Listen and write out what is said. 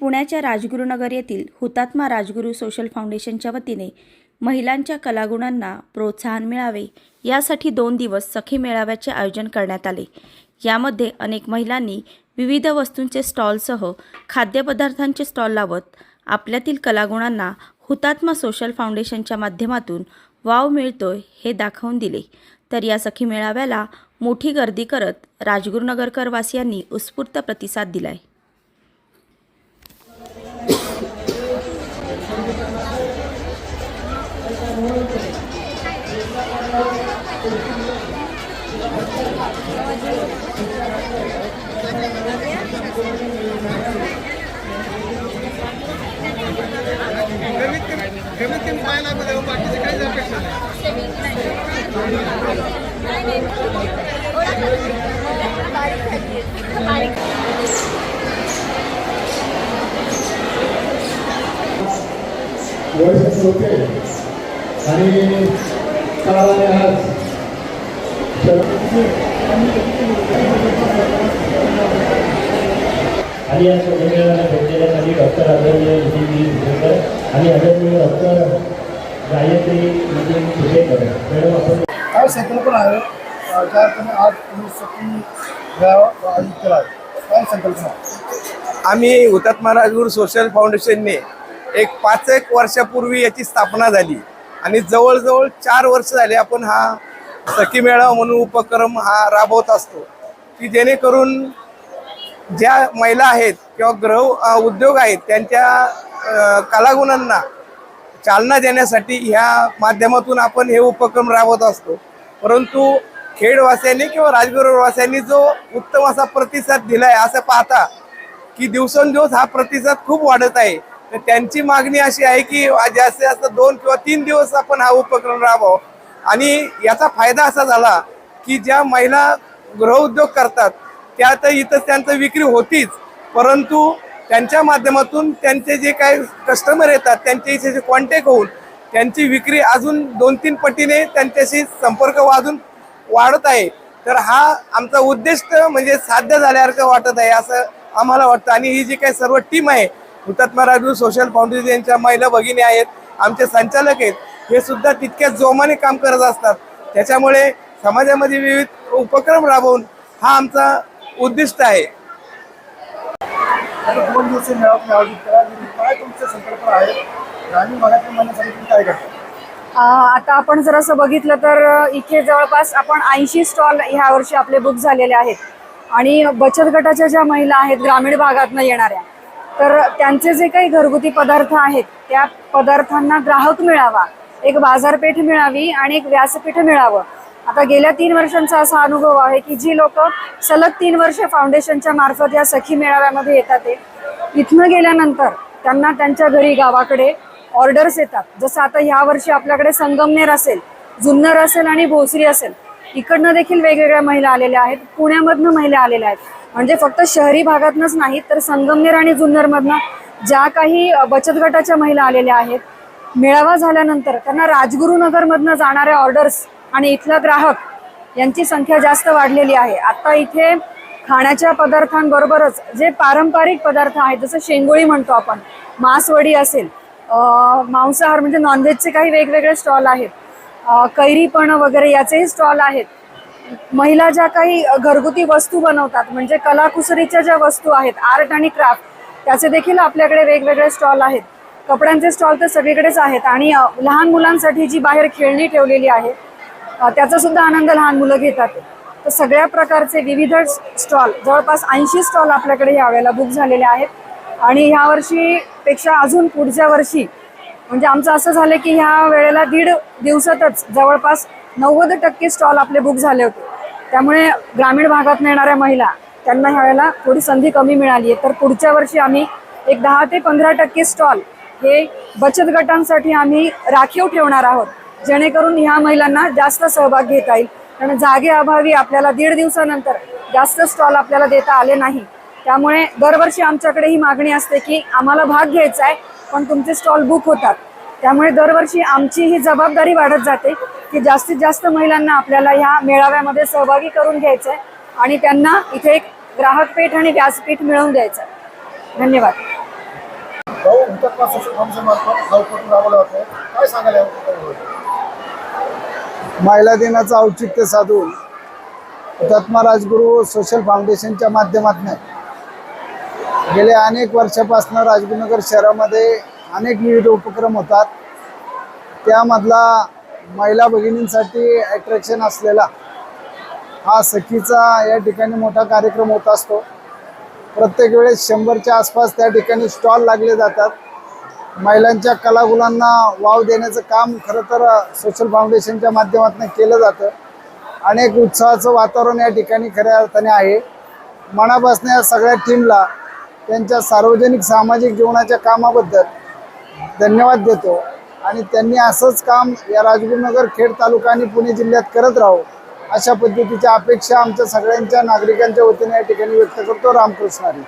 पुण्याच्या राजगुरुनगर येथील हुतात्मा राजगुरू सोशल फाउंडेशनच्या वतीने महिलांच्या कलागुणांना प्रोत्साहन मिळावे यासाठी दोन दिवस सखी मेळाव्याचे आयोजन करण्यात आले. यामध्ये अनेक महिलांनी विविध वस्तूंचे स्टॉलसह खाद्यपदार्थांचे स्टॉल लावत आपल्यातील कलागुणांना हुतात्मा सोशल फाउंडेशनच्या माध्यमातून वाव मिळतोय हे दाखवून दिले. तर या सखी मेळाव्याला मोठी गर्दी करत राजगुरुनगरकरवासियांनी उत्स्फूर्त प्रतिसाद दिलाय. कमीत कमी कमीत कमी पाय लागू द्यावं बाकीचे काहीच अपेक्षा नाही वरिष्ठ श्रोते आणि आज आणि या संमेलनाला भेटलेल्यासाठी डॉक्टर आदरणीय नितीनजी आणि आदरणीय डॉक्टर गायत्री नितीन भुजेकर. मॅडम आपण काय संकल्पना आहे. ज्या अर्थाने आज तुम्ही मेळावा आयोजित केला आहे. काय संकल्पना? आम्ही हुतात्मा राजगुरू सोशल फाउंडेशनने एक पाच एक वर्षापूर्वी याची स्थापना झाली. आणि जवळजवळ चार वर्ष झाले आपण हा सखी मेळावा म्हणून उपक्रम हा राबवत असतो. की जेणेकरून ज्या महिला आहेत किंवा गृह उद्योग आहेत त्यांच्या कलागुणांना चालना देण्यासाठी ह्या माध्यमातून आपण हे उपक्रम राबवत असतो. परंतु खेडवासियांनी किंवा राजगुरूवासियांनी जो उत्तम असा प्रतिसाद दिलाय असं पाहता की दिवसेंदिवस हा प्रतिसाद खूप वाढत आहे. तर त्यांची मागणी अशी आहे की जास्तीत जास्त दोन किंवा तीन दिवस आपण हा उपक्रम राबव आणि याचा फायदा असा झाला की ज्या महिला गृहउद्योग करतात त्या तर इथं त्यांचं विक्री होतीच. परंतु त्यांच्या माध्यमातून त्यांचे जे काही कस्टमर येतात त्यांच्याशी कॉन्टॅक्ट होऊन त्यांची विक्री अजून दोन तीन पटीने त्यांच्याशी संपर्क वाजून वाढत आहे. तर हा आमचा उद्दिष्ट म्हणजे साध्य झाल्यासारखं वाटत आहे असं आम्हाला वाटतं. आणि ही जी काही सर्व टीम आहे हुतात्मा राजू सोशल फाउंडेशनच्या महिला भगिनी आहेत आमचे संचालक आहेत हे सुद्धा तितक्याच जोमाने काम करत असतात. त्याच्यामुळे समाजामध्ये विविध उपक्रम राबवून हा आमचा उद्दिष्ट आहे. आता दोन काय तुमच्या संकल्पना ग्रामीण भागातील काय आपण जर असं बघितलं तर इथे जवळपास आपण ऐंशी स्टॉल ह्या वर्षी आपले बुक झालेले आहेत. आणि बचत गटाच्या ज्या महिला आहेत ग्रामीण भागातनं येणाऱ्या तर त्यांचे जे काही घरगुती पदार्थ आहेत त्या पदार्थांना ग्राहक मिळावा एक बाजारपेठ मिळावी आणि एक व्यासपीठ मिळावं. आता गेल्या तीन वर्षांचा असा अनुभव आहे की जी लोक सलग तीन वर्ष फाउंडेशनच्या मार्फत या सखी मेळाव्यामध्ये येतात ते इथनं गेल्यानंतर त्यांना त्यांच्या घरी गावाकडे ऑर्डर्स येतात. जसं आता ह्या वर्षी आपल्याकडे संगमनेर असेल जुन्नर असेल आणि भोसरी असेल इकडनं देखील वेगवेगळ्या महिला आलेल्या आहेत पुण्यामधनं महिला आलेल्या आहेत. म्हणजे फक्त शहरी भागातनंच नाही तर संगमनेर आणि जुन्नरमधनं ज्या काही बचत गटाच्या महिला आलेल्या आहेत मेळावा झाल्यानंतर त्यांना राजगुरुनगरमधनं जाणाऱ्या ऑर्डर्स आणि इथला ग्राहक यांची संख्या जास्त वाढलेली आहे. आता इथे खाण्याच्या पदार्थांबरोबरच जे पारंपरिक पदार्थ आहेत जसं शेंगोळी म्हणतो आपण मांसवडी असेल मांसाहार म्हणजे नॉनव्हेजचे काही वेगवेगळे स्टॉल आहेत अ, कैरीपणं वगैरे याचेही स्टॉल आहेत. महिला ज्या काही घरगुती वस्तू बनवतात म्हणजे कलाकुसरीच्या ज्या वस्तू आहेत आर्ट आणि क्राफ्ट त्याचे देखील आपल्याकडे वेगवेगळे स्टॉल आहेत. कपड्यांचे स्टॉल तर सगळीकडेच आहेत आणि लहान मुलांसाठी जी बाहेर खेळणी ठेवलेली आहे त्याचा सुद्धा आनंद लहान मुलं घेतात. तर सगळ्या प्रकारचे विविध स्टॉल जवळपास ऐंशी स्टॉल आपल्याकडे यावेळेला बुक झालेले आहेत. आणि ह्या वर्षीपेक्षा अजून पुढच्या वर्षी म्हणजे आमचं असं झालं की ह्या वेळेला दीड दिवसातच जवळपास नव्वद टक्के स्टॉल आपले बुक झाले होते. त्यामुळे ग्रामीण भागात येणाऱ्या महिला त्यांना ह्या वेळेला थोडी संधी कमी मिळाली आहे. तर पुढच्या वर्षी आम्ही एक दहा ते पंधरा टक्के स्टॉल हे बचत गटांसाठी आम्ही राखीव ठेवणार आहोत जेणेकरून ह्या महिलांना जास्त सहभाग घेता येईल. कारण जागेअभावी आपल्याला दीड दिवसानंतर जास्त स्टॉल आपल्याला देता आले नाही. त्यामुळे दरवर्षी आमच्याकडे ही मागणी असते की आम्हाला भाग घ्यायचा आहे पण तुमचे स्टॉल बुक होतात. त्यामुळे दरवर्षी आमची ही जबाबदारी वाढत जाते की जास्तीत जास्त महिलांना आपल्याला ह्या मेळाव्यामध्ये सहभागी करून घ्यायचं आहे आणि त्यांना इथे एक ग्राहक पेठ आणि व्यासपीठ मिळवून द्यायचं आहे धन्यवाद? महिला दिनाचं औचित्य साधून हुतात्मा राजगुरू सोशल फाउंडेशनच्या माध्यमातून गेल्या अनेक वर्षापासून राजगुरुनगर शहरामध्ये अनेक विविध उपक्रम होतात. त्यामधला महिला भगिनींसाठी ॲट्रॅक्शन असलेला हा सखीचा या ठिकाणी मोठा कार्यक्रम होत असतो. प्रत्येक वेळेस शंभरच्या आसपास त्या ठिकाणी स्टॉल लागले जातात. महिलांच्या कलागुणांना वाव देण्याचं काम खरं तर सोशल फाउंडेशनच्या माध्यमातून केलं जातं. अनेक उत्साहाचं वातावरण या ठिकाणी खऱ्या अर्थाने आहे. मनापासून या सगळ्या टीमला त्यांच्या सार्वजनिक सामाजिक जीवनाच्या कामाबद्दल धन्यवाद देतो. आणि त्यांनी असंच काम या राजगुरुनगर खेड तालुका आणि पुणे जिल्ह्यात करत राहू अशा पद्धतीच्या अपेक्षा आमच्या सगळ्यांच्या नागरिकांच्या वतीने या ठिकाणी व्यक्त करतो. रामकृष्ण हरी.